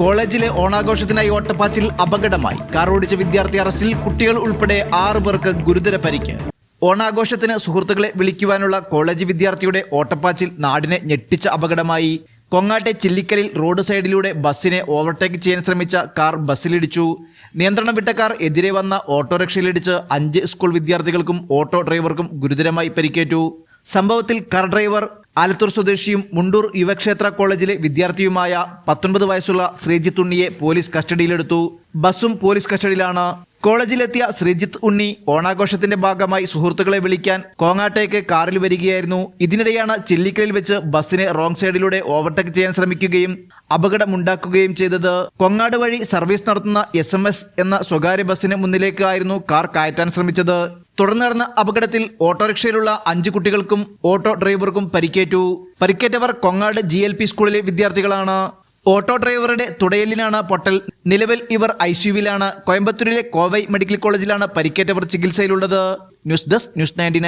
കോളേജിലെ ഓണാഘോഷത്തിനായി ഓട്ടപ്പാച്ചിൽ അപകടമായി. കാർ ഓടിച്ച വിദ്യാർത്ഥി അറസ്റ്റിൽ കുട്ടികൾ ഉൾപ്പെടെ ആറു പേർക്ക് ഗുരുതര പരിക്ക്. ഓണാഘോഷത്തിന് സുഹൃത്തുക്കളെ വിളിക്കുവാനുള്ള കോളേജ് വിദ്യാർത്ഥിയുടെ ഓട്ടപ്പാച്ചിൽ നാടിനെ ഞെട്ടിച്ച അപകടമായി. കൊങ്ങാട്ടെ ചില്ലിക്കലിൽ റോഡ് സൈഡിലൂടെ ബസ്സിനെ ഓവർടേക്ക് ചെയ്യാൻ ശ്രമിച്ച കാർ ബസ്സിലിടിച്ചു. നിയന്ത്രണം വിട്ട കാർ എതിരെ വന്ന ഓട്ടോറിക്ഷയിലിടിച്ച് അഞ്ച് സ്കൂൾ വിദ്യാർത്ഥികൾക്കും ഓട്ടോ ഡ്രൈവർക്കും ഗുരുതരമായി പരിക്കേറ്റു. സംഭവത്തിൽ കാർ ഡ്രൈവർ ആലത്തൂർ സ്വദേശിയും മുണ്ടൂർ യുവക്ഷേത്ര കോളേജിലെ വിദ്യാർത്ഥിയുമായ പത്തൊൻപത് വയസ്സുള്ള ശ്രീജിത്ത് ഉണ്ണിയെ പോലീസ് കസ്റ്റഡിയിലെടുത്തു. ബസ്സും പോലീസ് കസ്റ്റഡിയിലാണ്. കോളേജിലെത്തിയ ശ്രീജിത്ത് ഉണ്ണി ഓണാഘോഷത്തിന്റെ ഭാഗമായി സുഹൃത്തുക്കളെ വിളിക്കാൻ കോങ്ങാട്ടേക്ക് കാറിൽ വരികയായിരുന്നു. ഇതിനിടെയാണ് ചില്ലിക്കലിൽ വെച്ച് ബസ്സിനെ റോങ് സൈഡിലൂടെ ഓവർടേക്ക് ചെയ്യാൻ ശ്രമിക്കുകയും അപകടമുണ്ടാക്കുകയും ചെയ്തത്. കൊങ്ങാട് വഴി സർവീസ് നടത്തുന്ന എസ് എന്ന സ്വകാര്യ ബസ്സിന് മുന്നിലേക്കായിരുന്നു കാർ കയറ്റാൻ ശ്രമിച്ചത്. തുടർന്ന് നടന്ന അപകടത്തിൽ ഓട്ടോറിക്ഷയിലുള്ള അഞ്ച് കുട്ടികൾക്കും ഓട്ടോ ഡ്രൈവർക്കും പരിക്കേറ്റു. പരിക്കേറ്റവർ കൊങ്ങാട് ജി എൽ പി സ്കൂളിലെ വിദ്യാർത്ഥികളാണ്. ഓട്ടോ ഡ്രൈവറുടെ തുടയലിനാണ് പൊട്ടൽ. നിലവിൽ ഇവർ ഐ സിയുവിലാണ് കോയമ്പത്തൂരിലെ കോവൈ മെഡിക്കൽ കോളേജിലാണ് പരിക്കേറ്റവർ ചികിത്സയിലുള്ളത്. News desk news ninety